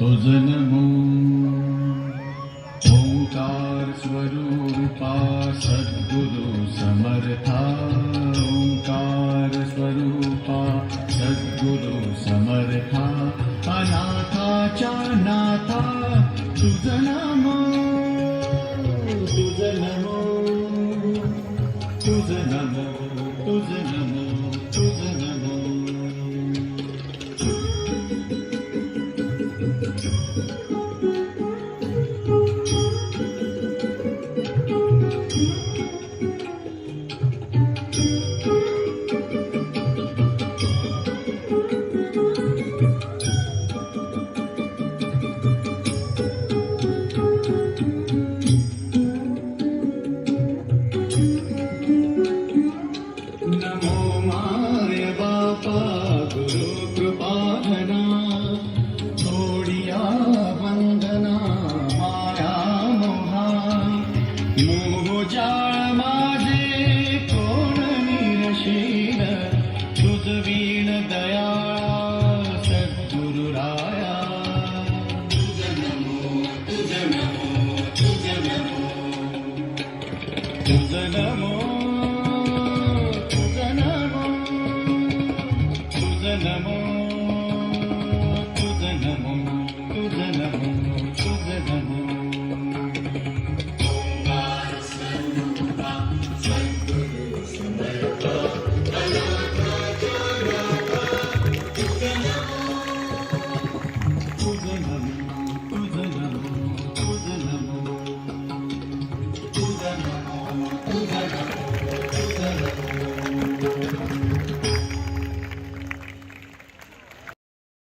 नमो ओंकार स्वरूपा सद्गुरु समर्था ओंकार स्वरूपा सद्गुरु समर्था अनाथाच्या नाथा तुझं नमो तुझं नमो नमो तुझं नमो Namo Jesus.